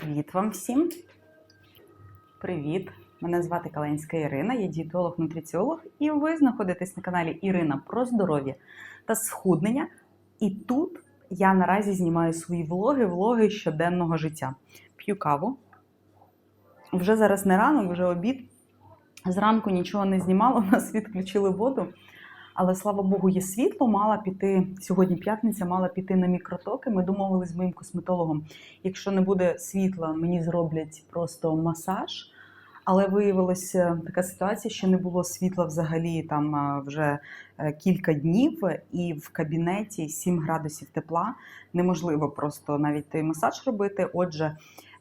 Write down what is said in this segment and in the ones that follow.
Привіт вам всім. Привіт! Мене звати Каленська Ірина, я дієтолог-нутриціолог, і ви знаходитесь на каналі Ірина про здоров'я та схуднення. І тут я наразі знімаю свої влоги, влоги щоденного життя. П'ю каву. Вже зараз не ранок, вже обід. Зранку нічого не знімала, у нас відключили воду. Але слава Богу, є світло. Мала піти сьогодні п'ятниця, мала піти на мікротоки. Ми домовились з моїм косметологом. Якщо не буде світла, мені зроблять просто масаж. Але виявилася така ситуація, що не було світла взагалі там вже е, кілька днів, і в кабінеті 7 градусів тепла. Неможливо просто навіть той масаж робити. Отже,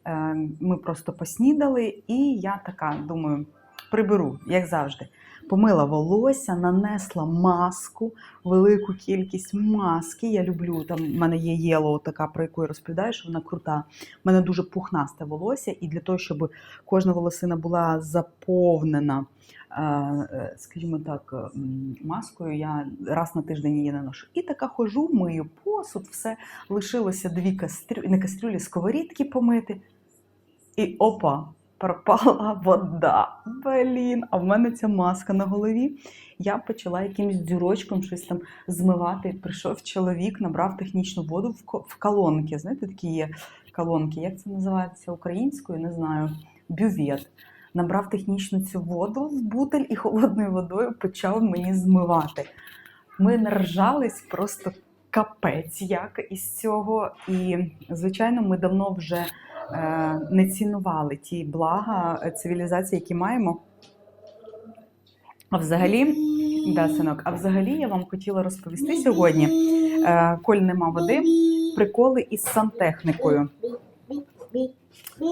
е, ми просто поснідали, і я така думаю, приберу, як завжди. Помила волосся, нанесла маску, велику кількість маски. Я люблю там. в мене є єло, така про яку я розповідаю, що вона крута. У мене дуже пухнасте волосся, і для того, щоб кожна волосина була заповнена, е, е, скажімо так, маскою, я раз на тиждень її наношу. І така хожу, мию посуд, все лишилося дві кастрю... не кастрюлі, сковорідки помити. І опа, пропала вода. Блін, а в мене ця маска на голові. Я почала якимось дюрочком щось там змивати. Прийшов чоловік, набрав технічну воду в колонки. Знаєте, такі є колонки. Як це називається українською? Не знаю. Бювет. Набрав технічну цю воду в бутель і холодною водою почав мені змивати. Ми наржались просто капець як із цього. І, звичайно, ми давно вже не цінували ті блага е, цивілізації, які маємо. А взагалі, да, синок, а взагалі я вам хотіла розповісти сьогодні, е, коль нема води, приколи із сантехнікою,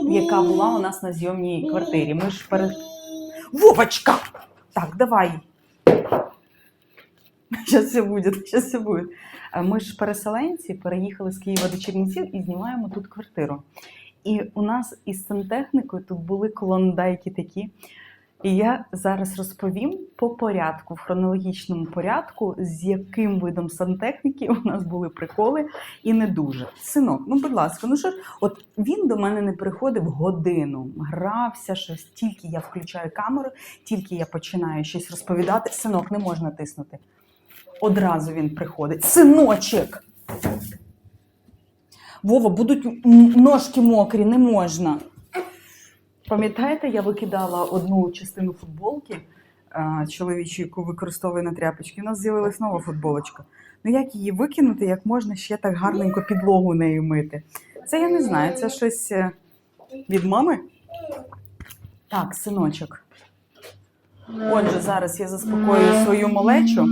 яка була у нас на зйомній квартирі. Ми ж пере... Вовочка! Так, давай. Зараз все буде, зараз все буде. Е, Ми ж переселенці переїхали з Києва до Чернівців і знімаємо тут квартиру. І у нас із сантехнікою тут були клондайки такі. І я зараз розповім по порядку, в хронологічному порядку, з яким видом сантехніки у нас були приколи і не дуже. Синок, ну будь ласка, ну що ж, от він до мене не приходив годину, грався щось, тільки я включаю камеру, тільки я починаю щось розповідати. Синок, не можна тиснути. Одразу він приходить. Синочек! Вова, будуть ножки мокрі, не можна. Пам'ятаєте, я викидала одну частину футболки чоловічої, яку використовую на тряпочки. У нас з'явилась нова футболочка. Ну як її викинути, як можна ще так гарненько підлогу нею мити? Це я не знаю, це щось е, від мами. Так, синочок. Отже, зараз я заспокоюю свою малечу,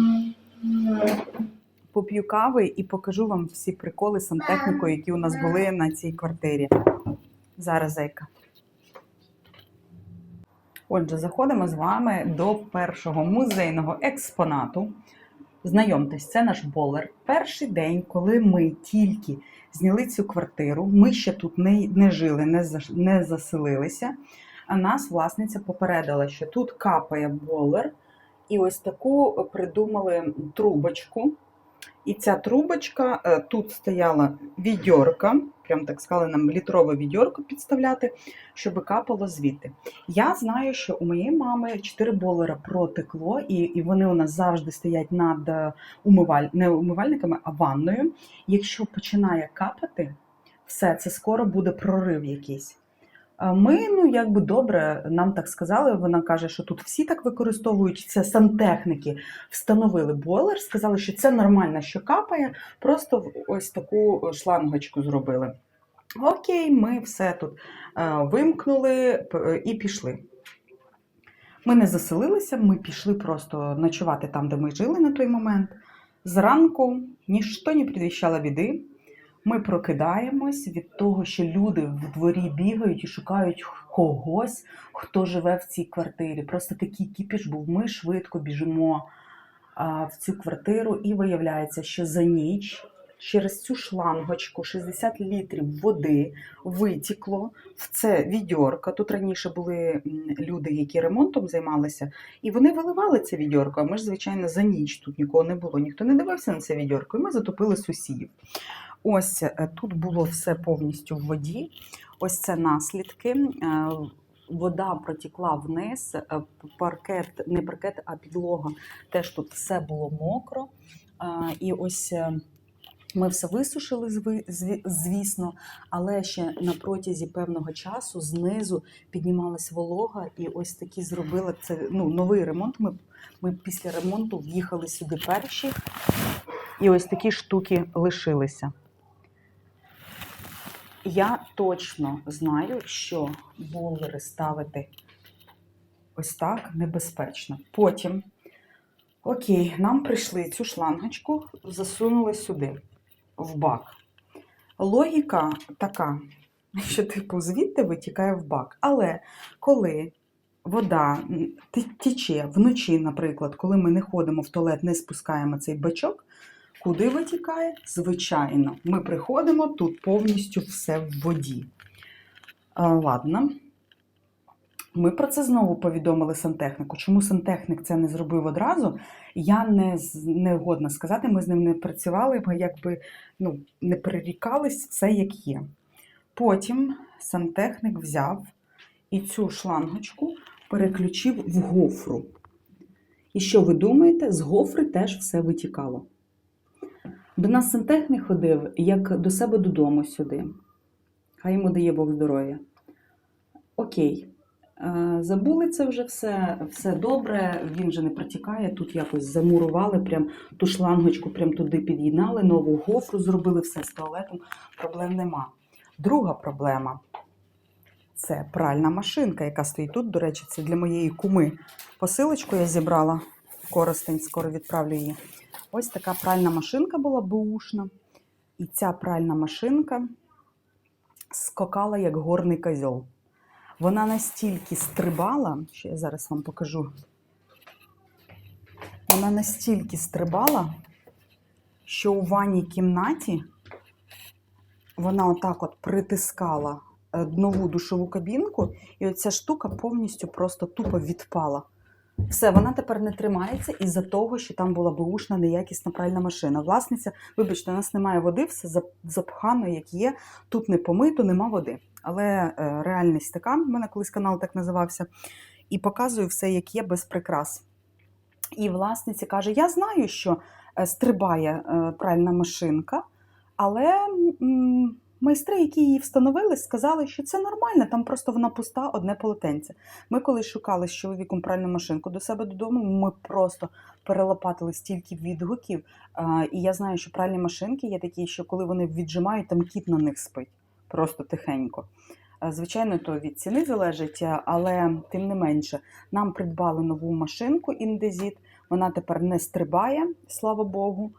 поп'ю кави і покажу вам всі приколи з сантехнікою, які у нас були на цій квартирі. Зараз, зайка. Отже, заходимо з вами до першого музейного експонату. Знайомтесь, це наш болер. Перший день, коли ми тільки зняли цю квартиру, ми ще тут не, не жили, не, не заселилися. А нас власниця попередила, що тут капає болер, і ось таку придумали трубочку. І ця трубочка, е, тут стояла відьорка, прям так сказали нам літрове відьорко підставляти, щоб капало звідти. Я знаю, що у моєї мами 4 болера протекло, і, і вони у нас завжди стоять над е, умиваль... не умивальниками, а ванною. Якщо починає капати, все, це скоро буде прорив якийсь. А Ми, ну якби добре, нам так сказали. Вона каже, що тут всі так використовують це сантехніки, встановили бойлер, сказали, що це нормально, що капає, просто ось таку шлангочку зробили. Окей, ми все тут е, вимкнули і пішли. Ми не заселилися, ми пішли просто ночувати там, де ми жили на той момент. Зранку ніщо не предвіщало біди. Ми прокидаємось від того, що люди в дворі бігають і шукають когось, хто живе в цій квартирі. Просто такий кіпіш був. Ми швидко біжимо в цю квартиру, і виявляється, що за ніч через цю шлангочку 60 літрів води витікло в це відьорка. Тут раніше були люди, які ремонтом займалися, і вони виливали це відьорко. А ми ж, звичайно, за ніч тут нікого не було, ніхто не дивився на це відьорко, і ми затопили сусідів. Ось е, тут було все повністю в воді. Ось це наслідки. Е, Вода протікла вниз, е, паркет, не паркет, а підлога. Теж тут все було мокро. І ось ми все висушили, звісно, але ще на протязі певного часу знизу піднімалась волога, і ось такі зробили це ну, новий ремонт. Ми, ми після ремонту в'їхали сюди перші, і ось такі штуки лишилися. Я точно знаю, що булери ставити ось так небезпечно. Потім, окей, нам прийшли цю шлангочку, засунули сюди, в бак. Логіка така, що типу звідти витікає в бак. Але коли вода тече вночі, наприклад, коли ми не ходимо в туалет, не спускаємо цей бачок, куди витікає? Звичайно, ми приходимо тут повністю все в воді. Ладно. Ми про це знову повідомили сантехніку. Чому сантехнік це не зробив одразу? Я не, не годна сказати, ми з ним не працювали, ми якби ну, не перерікались, все як є. Потім сантехнік взяв і цю шлангочку переключив в гофру. І що ви думаєте? З гофри теж все витікало. До нас сантехнік ходив як до себе додому сюди. Хай йому дає Бог здоров'я. Окей. Е, Забули це вже все, все добре, він вже не протікає. Тут якось замурували, прям ту шлангочку прям туди під'єднали, нову гофру зробили, все з туалетом. Проблем нема. Друга проблема це пральна машинка, яка стоїть тут. До речі, це для моєї куми. Посилочку я зібрала в Коростень, скоро відправлю її. Ось така пральна машинка була бушна. І ця пральна машинка скокала як горний козьол. Вона настільки стрибала, що я зараз вам покажу. Вона настільки стрибала, що у ванній кімнаті вона отак от притискала е, нову душову кабінку, і оця штука повністю просто тупо відпала. Все, вона тепер не тримається із-за того, що там була беушна, неякісна пральна машина. Власниця, вибачте, у нас немає води, все запхано, як є. Тут не помито, нема води. Але е, реальність така, в мене колись канал так називався, і показую все, як є, без прикрас. І власниця каже: Я знаю, що е, стрибає е, пральна машинка, але майстри, які її встановили, сказали, що це нормально, там просто вона пуста, одне полотенце. Ми коли шукали з чоловіком пральну машинку до себе додому, ми просто перелопатили стільки відгуків. І я знаю, що пральні машинки є такі, що коли вони віджимають, там кіт на них спить, просто тихенько. Звичайно, то від ціни залежить, але тим не менше, нам придбали нову машинку індезіт. Вона тепер не стрибає, слава Богу.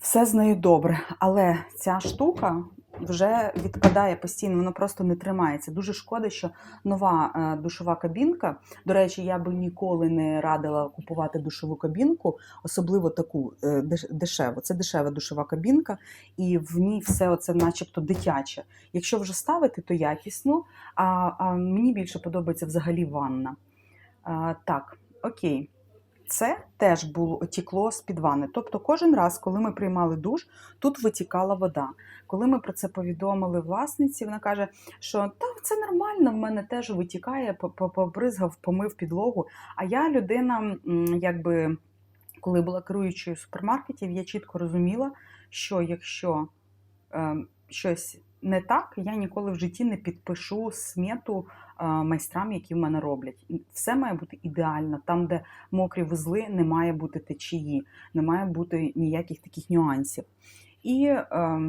Все з нею добре. Але ця штука вже відпадає постійно, вона просто не тримається. Дуже шкода, що нова е, душова кабінка. До речі, я би ніколи не радила купувати душову кабінку, особливо таку е, дешеву. Це дешева душова кабінка, і в ній все оце, начебто, дитяче. Якщо вже ставити, то якісно. А, а мені більше подобається взагалі ванна. А, так, окей. Це теж було тікло з під ванни. Тобто, кожен раз, коли ми приймали душ, тут витікала вода. Коли ми про це повідомили власниці, вона каже, що та це нормально, в мене теж витікає, по- по- побризгав, помив підлогу. А я людина, якби коли була керуючою супермаркетів, я чітко розуміла, що якщо е, щось не так, я ніколи в житті не підпишу смету майстрам, які в мене роблять. Все має бути ідеально. Там, де мокрі вузли, не має бути течії, не має бути ніяких таких нюансів. І е,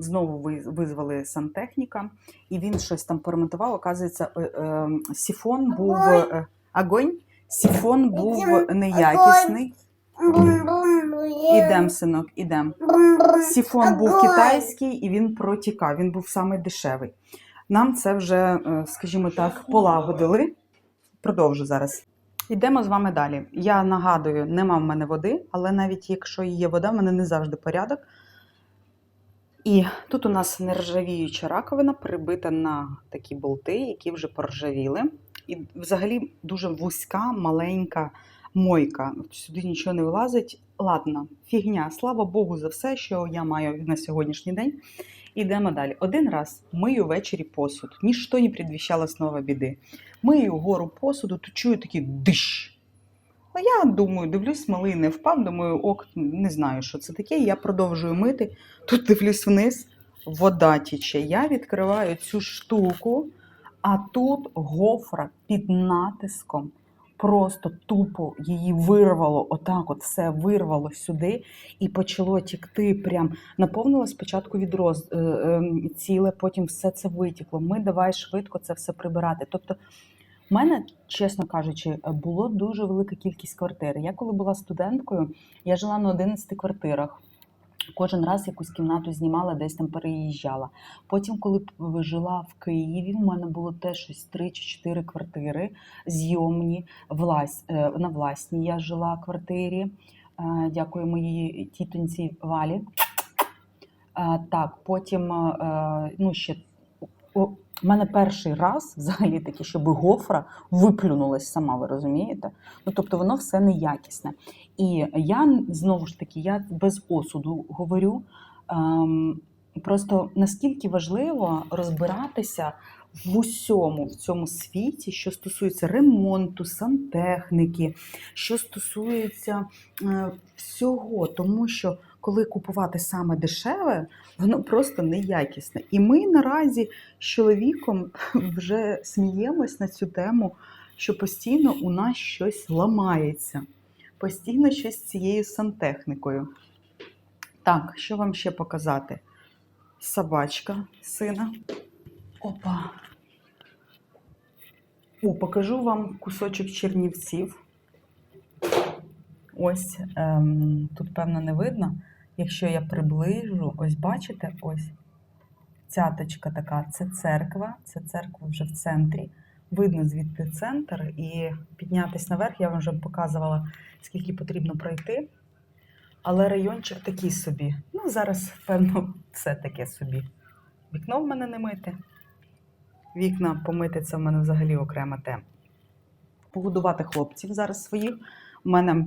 знову визвали сантехніка, і він щось там поремонтував. Оказується, е, е, сіфон був е, огонь, сіфон був неякісний. Ідем, синок, ідем. Сіфон був китайський і він протікав. Він був самий дешевий. Нам це вже, е, скажімо так, полагодили. Продовжу зараз. Йдемо з вами далі. Я нагадую, нема в мене води, але навіть якщо є вода, в мене не завжди порядок. І тут у нас нержавіюча раковина прибита на такі болти, які вже поржавіли. І взагалі дуже вузька, маленька мойка. Сюди нічого не вилазить. ладно, фігня. Слава Богу, за все, що я маю на сьогоднішній день. Ідемо далі. Один раз мию ввечері посуд. Ніщо не предвіщало снова біди. Мию гору посуду, то чую такий диш. А я думаю, дивлюсь, малий не впав, думаю, ок, не знаю, що це таке. Я продовжую мити. Тут дивлюсь вниз, вода тіче. Я відкриваю цю штуку, а тут гофра під натиском. Просто тупо її вирвало, отак, от все вирвало сюди і почало тікти. Прям наповнило спочатку відро е, е, ціле, потім все це витікло. Ми давай швидко це все прибирати. Тобто, в мене, чесно кажучи, було дуже велика кількість квартир. Я коли була студенткою, я жила на 11 квартирах. Кожен раз якусь кімнату знімала, десь там переїжджала. Потім, коли жила в Києві, в мене було теж щось три чи чотири квартири зйомні, влас, е, на власній я жила в квартирі. Е, Дякую моїй тітоньці Валі. Е, Так, потім, ну ще у мене перший раз взагалі таки, щоб гофра виплюнулась сама, ви розумієте? Ну тобто воно все неякісне. І я знову ж таки, я без осуду говорю. Ем, просто наскільки важливо розбиратися в усьому в цьому світі, що стосується ремонту, сантехніки, що стосується е, всього, тому що коли купувати саме дешеве, воно просто неякісне. І ми наразі з чоловіком вже сміємось на цю тему, що постійно у нас щось ламається, постійно щось з цією сантехнікою. Так, що вам ще показати? Собачка сина. Опа. О, покажу вам кусочок чернівців. Ось ем, тут, певно, не видно. Якщо я приближу, ось бачите, ось цяточка така, це церква, це церква вже в центрі. Видно звідти центр, і піднятися наверх, я вам вже показувала, скільки потрібно пройти. Але райончик такий собі. Ну, зараз, певно, все таке собі. Вікно в мене не мите. Вікна помити це в мене взагалі окрема тема. Погодувати хлопців зараз своїх. У мене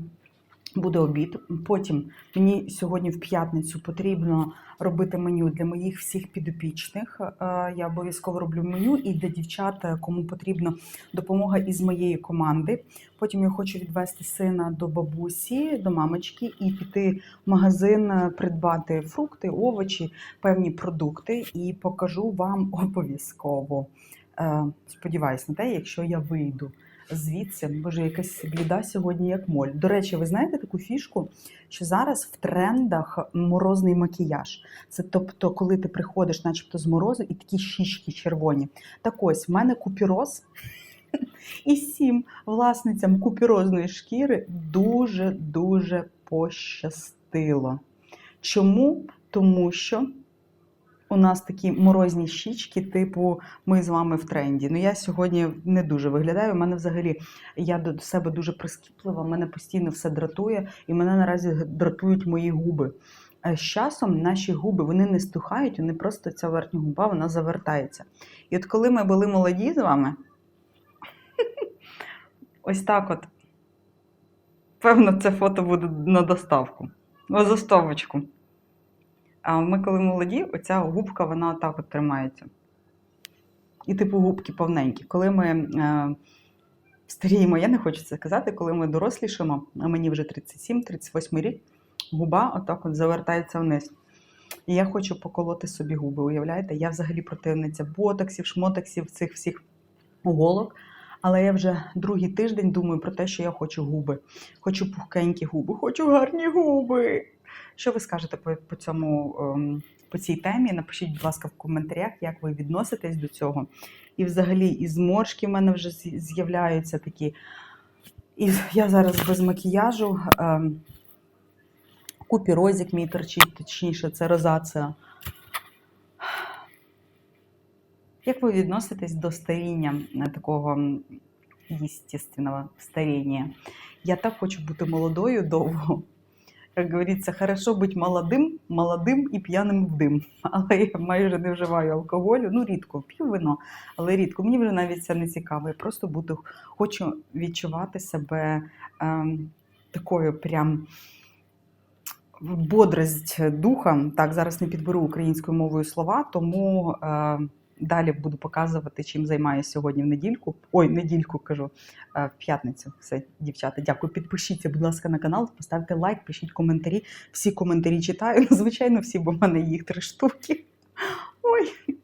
буде обід. Потім мені сьогодні в п'ятницю потрібно робити меню для моїх всіх підопічних. Е, Я обов'язково роблю меню і для дівчат, е, кому потрібна допомога із моєї команди. Потім я хочу відвести сина до бабусі, до мамочки і піти в магазин, е, придбати фрукти, овочі, певні продукти і покажу вам обов'язково. Сподіваюсь на те, якщо я вийду звідси, боже, якась бліда сьогодні як моль. До речі, ви знаєте таку фішку, що зараз в трендах морозний макіяж. Це тобто, коли ти приходиш, начебто з морозу, і такі щічки червоні. Так ось, в мене купіроз. І всім власницям купірозної шкіри дуже-дуже пощастило. Чому? Тому що у нас такі морозні щічки, типу, ми з вами в тренді. Ну, я сьогодні не дуже виглядаю. У мене взагалі я до себе дуже прискіплива, мене постійно все дратує, і мене наразі дратують мої губи. З часом наші губи вони не стухають, вони просто ця верхня губа вона завертається. І от коли ми були молоді з вами, ось так от. Певно, це фото буде на доставку, на заставочку. А ми, коли молоді, оця губка, вона отак от тримається. І типу губки повненькі. Коли ми е, старіємо, я не хочу це казати, коли ми дорослішимо, а мені вже 37-38 рік, губа отак от завертається вниз. І я хочу поколоти собі губи, уявляєте? Я взагалі противниця ботоксів, шмотоксів, цих всіх голок. Але я вже другий тиждень думаю про те, що я хочу губи. Хочу пухкенькі губи, хочу гарні губи. Що ви скажете по, по цьому ем, по цій темі? Напишіть, будь ласка, в коментарях, як ви відноситесь до цього. І взагалі, і зморшки в мене вже з'являються такі. І я зараз без макіяжу. Ем, купірозик мій торчить, точніше, це розація. Як ви відноситесь до старіння е, такого естественного старіння? Я так хочу бути молодою довго. Як говориться, хорошо бути молодим, молодим і п'яним в дим. Але я майже не вживаю алкоголю. Ну, рідко п'ю вино, але рідко. Мені вже навіть це не цікаво. Я просто буду, хочу відчувати себе ем, такою прям бодрость духа. Так, зараз не підберу українською мовою слова, тому е, далі буду показувати, чим займаюся сьогодні в недільку. Ой, недільку кажу е, в п'ятницю. Все, дівчата, дякую. Підпишіться, будь ласка, на канал, поставте лайк, пишіть коментарі. Всі коментарі читаю. Звичайно, всі, бо в мене їх три штуки. Ой.